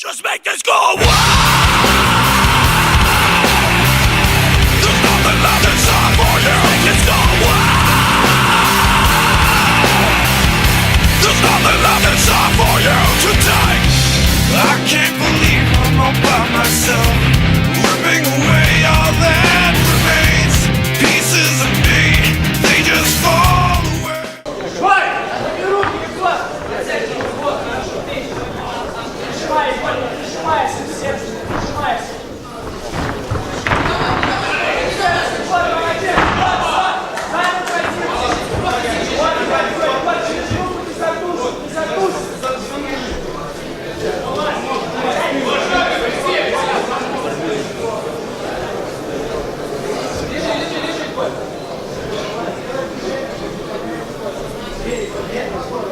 Just make this go away. There's nothing left inside for you. To take. I can't believe I'm all by myself, Sí.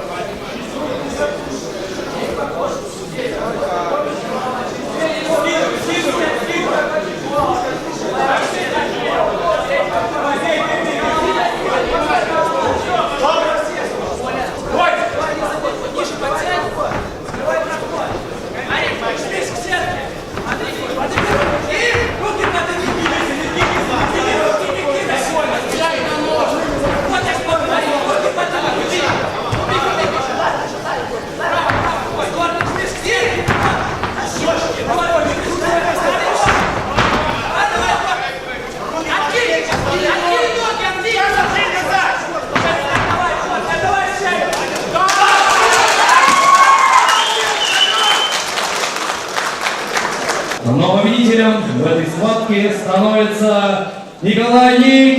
Новым победителем в этой схватке становится Николай Никиченко!